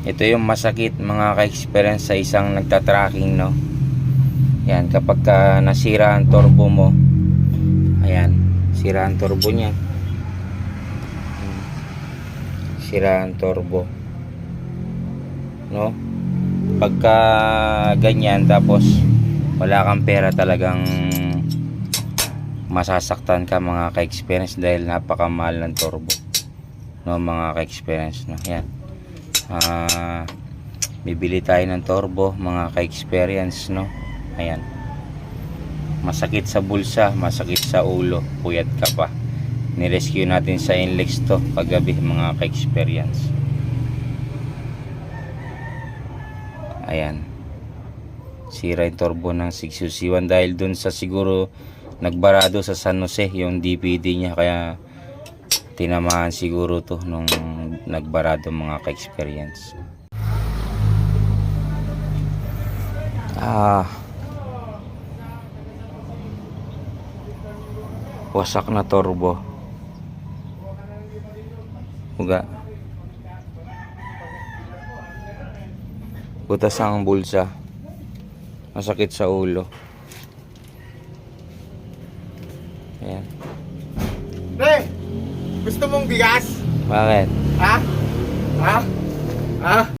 Ito yung masakit mga ka-experience sa isang nagtatracking, no? Yan, kapag ka nasira ang turbo mo, ayan, sira ang turbo niya. Sira ang turbo. No? Pagka ganyan, tapos wala kang pera talagang masasaktan ka mga ka-experience dahil napakamahal ng turbo. No, mga ka-experience, no? Yan ah bibili tayo ng turbo mga ka-experience no? Ayan. Masakit sa bulsa masakit sa ulo. Puyat ka pa. Nirescue natin sa Inlex to kagabi mga ka-experience. Ayan. Sira yung turbo ng 601 dahil dun sa siguro nagbarado sa San Jose yung DPD niya. Kaya tinamaan siguro to nung nagbarado mga ka-experience. Ah. Wasak na turbo. Uga. Butas ang bulsa. Masakit sa ulo. Ayan. Pre, gusto mong bigas? Bakit? Ha? Ha? Ha?